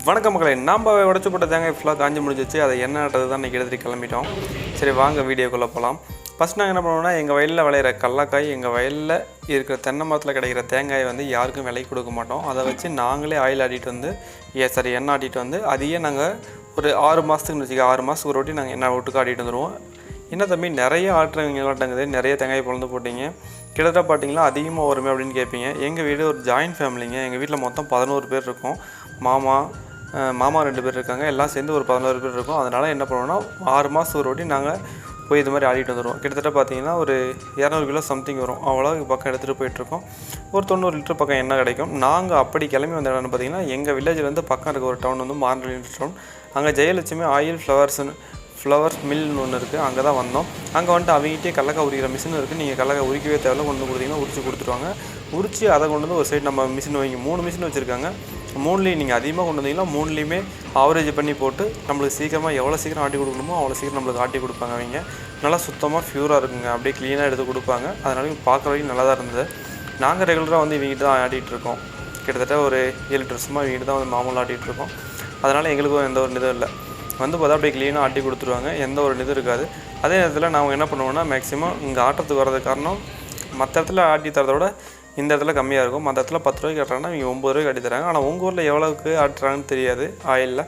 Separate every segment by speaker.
Speaker 1: வணக்கம் மக்களை நாம் உடச்சி போட்ட தேங்காய் ஃபுல்லாக காஞ்சி முடிஞ்சிச்சு. அதை என்னன்றது தான் இன்றைக்கி எடுத்துகிட்டு கிளம்பிட்டோம். சரி வாங்க வீடியோக்குள்ளே போகலாம் ஃபஸ்ட் நாங்கள் என்ன பண்ணுவோம்னா எங்கள் வயலில் விளையிற கடலக்காய் எங்கள் வயலில் இருக்கிற தென்னை மரத்தில் கிடைக்கிற தேங்காயை வந்து யாருக்கும் விலை கொடுக்க மாட்டோம். அதை வச்சு நாங்களே ஆயில் ஆட்டிட்டு வந்து ஏ சரி எண்ணெய் ஆட்டிட்டு வந்து அதையே நாங்கள் ஒரு ஆறு மாதத்துக்கு வச்சுக்க ஆறு மாதத்துக்கு ஒரு வாட்டி நாங்கள் எண்ணெய் விட்டுக்கு ஆட்டிட்டு வந்துடுவோம் என்ன தம்பி நிறைய ஆட்டுறவங்களாட்டங்குது நிறைய தேங்காய் பிறந்து போட்டீங்க. கிட்டத்தட்ட பார்த்தீங்களா அதிகமாக வருமே அப்படின்னு கேட்பீங்க. எங்கள் வீடு ஒரு ஜாயின்ட் ஃபேமிலிங்க எங்கள் வீட்டில் மொத்தம் பதினோரு பேர் இருக்கும். மாமா மாமா ரெண்டு பேர் இருக்காங்க. எல்லாம் சேர்ந்து ஒரு பதினோரு பேர் இருக்கோம். அதனால் என்ன பண்ணுவோம்னா ஆறு மாதம் ஒரு வாட்டி நாங்கள் போய் இது மாதிரி ஆடிட்டு வந்துடுவோம் கிட்டத்தட்ட பார்த்தீங்கன்னா ஒரு இரநூறு கிலோ சம்திங் வரும். அவ்வளோ பக்கம் எடுத்துகிட்டு போயிட்டுருக்கோம் ஒரு தொண்ணூறு லிட்டர் பக்கம் என்ன கிடைக்கும்? நாங்கள் அப்படி கிளம்பி வந்த இடம்னு பார்த்தீங்கன்னா எங்கள் வில்லேஜ்லேருந்து பக்கம் இருக்க ஒரு டவுன் வந்து மாரண்டலி டவுன் அங்கே ஜெயலட்சுமி ஆயில் ஃப்ளவர்ஸ்னு ஃப்ளவர்ஸ் மில்னு ஒன்று இருக்குது அங்கே தான் வந்தோம். அங்கே வந்துட்டு அவங்ககிட்டே கடலக்காய் உரிக்கிற மிஷின் இருக்குது நீங்கள் கடலக்காய் உரிக்கவே தேவையில்ல. கொண்டு கொடுத்தீங்கன்னா உரிச்சு கொடுத்துருவாங்க. உரிச்சு அதை கொண்டு வந்து ஒரு சைடு நம்ம மிஷின் வைங்க. மூணு மிஷின் வச்சுருக்காங்க. மூணுலேயும் நீங்கள் அதிகமாக கொண்டு வந்தீங்கன்னா மூணுலேயுமே ஆவரேஜ் பண்ணி போட்டு நம்மளுக்கு சீக்கிரமாக எவ்வளோ சீக்கிரம் ஆட்டி கொடுக்கணுமோ அவ்வளோ சீக்கிரம் நம்மளுக்கு ஆட்டி கொடுப்பாங்க அவங்க. நல்லா சுத்தமாக ப்யூராக இருக்குங்க. அப்படியே க்ளீனாக எடுத்து கொடுப்பாங்க. அதனால பார்க்குற வரைக்கும் நல்லா தான் இருந்தது. நாங்கள் ரெகுலராக வந்து இவங்ககிட்ட தான் ஆடிட்டு இருக்கோம். கிட்டத்தட்ட ஒரு ஏழு ட்ரெஸ்ஸுமா இவங்ககிட்ட தான் வந்து மாமூல் ஆட்டிகிட்டு இருக்கோம். அதனால் எங்களுக்கும் எந்த ஒரு இதுவும் இல்லை. வந்து பார்த்தா அப்படியே க்ளீனாக ஆட்டி கொடுத்துருவாங்க. எந்த ஒரு இது இருக்காது. அதே நேரத்தில் நாங்கள் என்ன பண்ணுவோம்னா மேக்ஸிமம் இங்கே ஆட்டத்துக்கு வர்றதுக்கு காரணம் மற்ற இடத்துல ஆட்டி தரதை விட இந்த இடத்துல கம்மியாக இருக்கும். மற்ற இடத்துல பத்து ரூபாய்க்கு கட்டுறாங்கன்னா இவங்க ஒம்பது ரூபாய்க்கு ஆட்டி தராங்க ஆனால் உங்கள் ஊரில் எவ்வளோக்கு ஆட்டுறாங்கன்னு தெரியாது. ஆயிலில்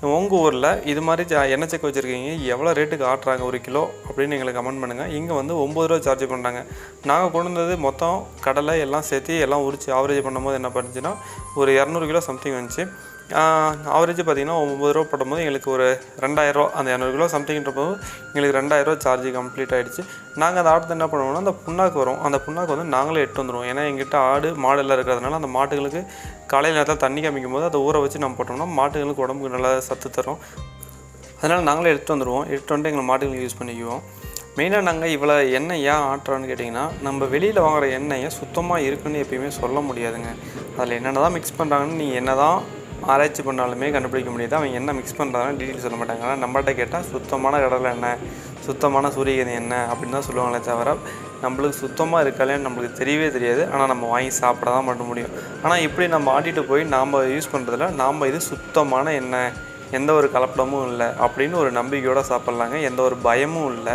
Speaker 1: உங்கள் ஊரில் இது மாதிரி ஜா- எண்ணெய் செக் வச்சுருக்கீங்க? எவ்வளோ ரேட்டுக்கு ஆட்டுறாங்க ஒரு கிலோ? அப்படின்னு எங்களுக்கு கமெண்ட் பண்ணுங்கள் இங்கே வந்து ஒம்பது ரூபா சார்ஜ் பண்ணுறாங்க நாங்கள் கொண்டு வந்தது மொத்தம் கடலை எல்லாம் சேர்த்து எல்லாம் உரிச்சு ஆவரேஜ் பண்ணும்போது என்ன பண்ணுச்சுன்னா ஒரு இரநூறு கிலோ சம்திங் வந்துச்சு. ஆவரேஜ் பார்த்தீங்கன்னா ஒம்பது ரூபா போடும்போது எங்களுக்கு ஒரு ரெண்டாயிரரூவா அந்த இரநூறு கிலோ சம்திங்ன்ற போது எங்களுக்கு ரெண்டாயிரரூவா சார்ஜ் கம்ப்ளீட் ஆகிடுச்சு நாங்கள் அந்த ஆட்டத்தை என்ன பண்ணுவோம்னா அந்த புண்ணாக்கு வரும். அந்த புண்ணாக்கு வந்து நாங்களே எட்டு வந்துடுவோம் ஏன்னா எங்கிட்ட ஆடு மாடு எல்லாம் இருக்கிறதுனால அந்த மாட்டுகளுக்கு காலையில் நேரத்தில் தண்ணி காமிக்கும் போது அதை ஊற வச்சு நம்ம போட்டோம்னா மாட்டுகளுக்கு உடம்புக்கு நல்லா சத்து தரும். அதனால் நாங்களே எடுத்துகிட்டு வந்துடுவோம் எடுத்து வந்துட்டு எங்கள் மாட்டுகளுக்கு யூஸ் பண்ணிக்குவோம். மெயினாக நாங்கள் இவ்வளோ எண்ணெய் ஏன் ஆட்டுறோன்னு கேட்டிங்கன்னா நம்ம வெளியில் வாங்குகிற எண்ணெயை சுத்தமாக இருக்குன்னு எப்பயுமே சொல்ல முடியாதுங்க. அதில் என்னென்ன தான் மிக்ஸ் பண்ணுறாங்கன்னு நீங்கள் என்ன தான் ஆராய்ச்சி பண்ணாலுமே கண்டுபிடிக்க முடியாது. அவங்க என்ன மிக்ஸ் பண்ணுறாங்கன்னு டீட்டெயில் சொல்ல மாட்டாங்க. ஆனால் நம்மள்கிட்ட கேட்டால் சுத்தமான கடலை எண்ணெய் சுத்தமான சூரியகதி எண்ணெய் அப்படின்னு தான் சொல்லுவாங்களே தவிர நம்மளுக்கு சுத்தமாக இருக்காலேன்னு நம்மளுக்கு தெரியவே தெரியாது. ஆனால் நம்ம வாங்கி சாப்பிட தான் மட்டும் முடியும். ஆனால் இப்படி நம்ம ஆட்டிட்டு போய் நாம் யூஸ் பண்ணுறதுல நாம் இது சுத்தமான எண்ணெய் எந்த ஒரு கலப்படமும் இல்லை. அப்படின்னு ஒரு நம்பிக்கையோடு சாப்பிட்லாங்க. எந்த ஒரு பயமும் இல்லை.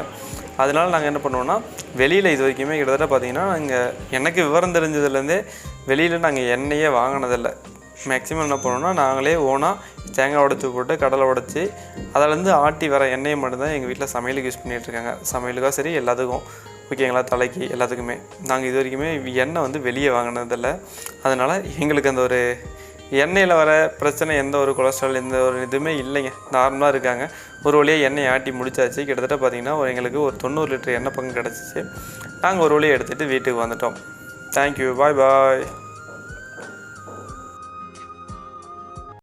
Speaker 1: அதனால நாங்கள் என்ன பண்ணுவோம்னா வெளியில் இது வரைக்குமே கிட்டத்தட்ட பார்த்தீங்கன்னா நாங்கள் எனக்கு விவரம் தெரிஞ்சதுலேருந்தே வெளியில் நாங்கள் எண்ணெயே வாங்கினதில்லை. மேக்ஸிமம் என்ன பண்ணுவோம்னா நாங்களே ஓனாக தேங்காய் உடச்சி போட்டு கடலை உடச்சி அதிலேருந்து ஆட்டி வர எண்ணெயை மட்டும்தான் எங்கள் வீட்டில் சமையலுக்கு யூஸ் பண்ணிகிட்டு இருக்காங்க. சமையலுக்காக சரி எல்லாத்துக்கும். ஓகேங்களா தலைக்கு எல்லாத்துக்குமே. நாங்கள் இது வரைக்குமே எண்ணெய் வந்து வெளியே வாங்கினதில்ல. அதனால் எங்களுக்கு அந்த ஒரு எண்ணெயில் வர பிரச்சனை எந்த ஒரு கொலஸ்ட்ரால் எந்த ஒரு இதுவுமே இல்லைங்க. நார்மலாக இருக்காங்க. ஒரு வழியாக எண்ணெய் ஆட்டி முடிச்சாச்சு. கிட்டத்தட்ட பார்த்தீங்கன்னா ஒரு எங்களுக்கு ஒரு தொண்ணூறு லிட்டர் எண்ணெய் பங்கு கிடச்சிச்சு. நாங்கள் ஒரு வழியாக எடுத்துகிட்டு வீட்டுக்கு வந்துட்டோம். தேங்க்யூ பாய் பாய்